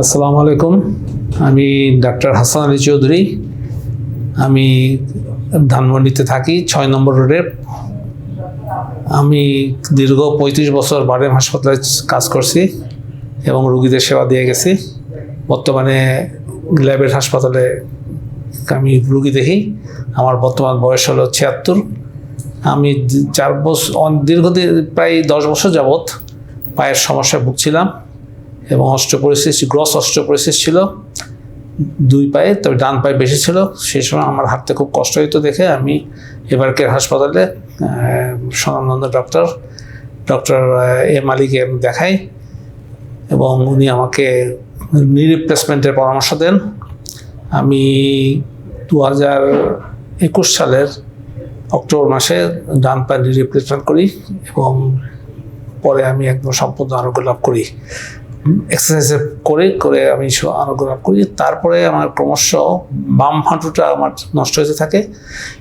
আসসালামু আলাইকুম। আমি ডাক্তার হাসান আলী চৌধুরী। আমি ধানমন্ডিতে থাকি, ছয় নম্বর রোডে। আমি দীর্ঘ পঁয়ত্রিশ বছর বারেম হাসপাতালে কাজ করছি এবং রুগীদের সেবা দিয়ে গেছি। বর্তমানে ল্যাবের হাসপাতালে আমি রুগী দেখি, আমার বর্তমান বয়স হলো ছিয়াত্তর। আমি চার বছর দীর্ঘদিন, প্রায় দশ বছর যাবৎ পায়ের সমস্যায় ভুগছিলাম এবং অস্ট্রোপরিসিস গ্রস অস্ট্রোপরিসিস ছিল। দুই পায়ে, তবে ডান পায়ে বেশি ছিল। সেই সময় আমার হাঁটতে খুব কষ্ট হতো দেখে আমি এবারকের হাসপাতালে স্বনামনন্দ ডক্টর ডক্টর এম আলীকে আমি দেখাই এবং উনি আমাকে নি রিপ্লেসমেন্টের পরামর্শ দেন। আমি দু হাজার একুশ সালের অক্টোবর মাসে ডান প্যান্ডি রিপ্লেসমেন্ট করি এবং পরে আমি একদম সম্পূর্ণ আরোগ্য লাভ করি। এক্সারসাইজ করে করে আমি স- আরোগ্য লাভ করি। তারপরে আমার ক্রমশ বাম হাঁটুটা আমার নষ্ট হতে থাকে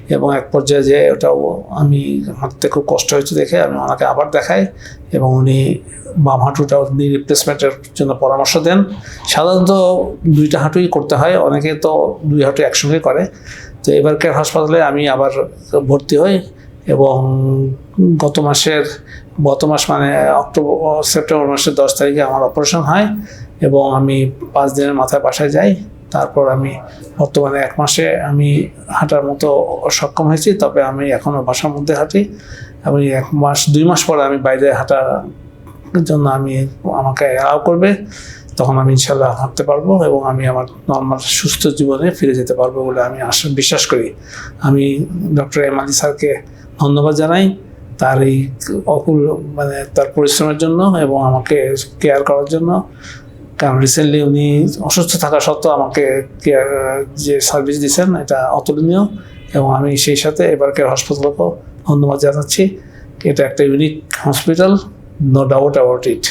এবং এক পর্যায়ে যে ওটাও আমি হাঁটতে খুব কষ্ট হয়েছে দেখে আমি ওনাকে আবার দেখাই এবং উনি বাম হাঁটুটা উনি রিপ্লেসমেন্টের জন্য পরামর্শ দেন। সাধারণত দুইটা হাঁটুই করতে হয়, অনেকে তো দুই হাঁটু একসঙ্গে করে। তো এবারকার হাসপাতালে আমি আবার ভর্তি হই। এবং গত মাসের, গত মাস মানে অক্টোবর, সেপ্টেম্বর মাসের দশ তারিখে আমার অপারেশন হয় এবং আমি পাঁচ দিনের মাথায় বাসায় যাই। তারপর আমি বর্তমানে এক মাসে আমি হাঁটার মতো সক্ষম হয়েছি, তবে আমি এখনও বাসার মধ্যে হাঁটি। আমি এক মাস, দুই মাস পরে আমি বাইরে হাঁটার জন্য আমি আমাকে অ্যালাউ করবে, তখন আমি ইনশাল্লাহ হাঁটতে পারব এবং আমি আমার নর্মাল সুস্থ জীবনে ফিরে যেতে পারব বলে আমি আশা, বিশ্বাস করি। আমি ডক্টর এম আলী স্যারকে ধন্যবাদ জানাই তার এই অকুল মানে তার পরিশ্রমের জন্য এবং আমাকে কেয়ার করার জন্য। কারণ রিসেন্টলি উনি অসুস্থ থাকা সত্ত্বেও আমাকে কেয়ার যে সার্ভিস দিয়েছেন, এটা অতুলনীয় এবং আমি সেই সাথে এবারকার হাসপাতালকেও ধন্যবাদ জানাচ্ছি। এটা একটা unique hospital no doubt about it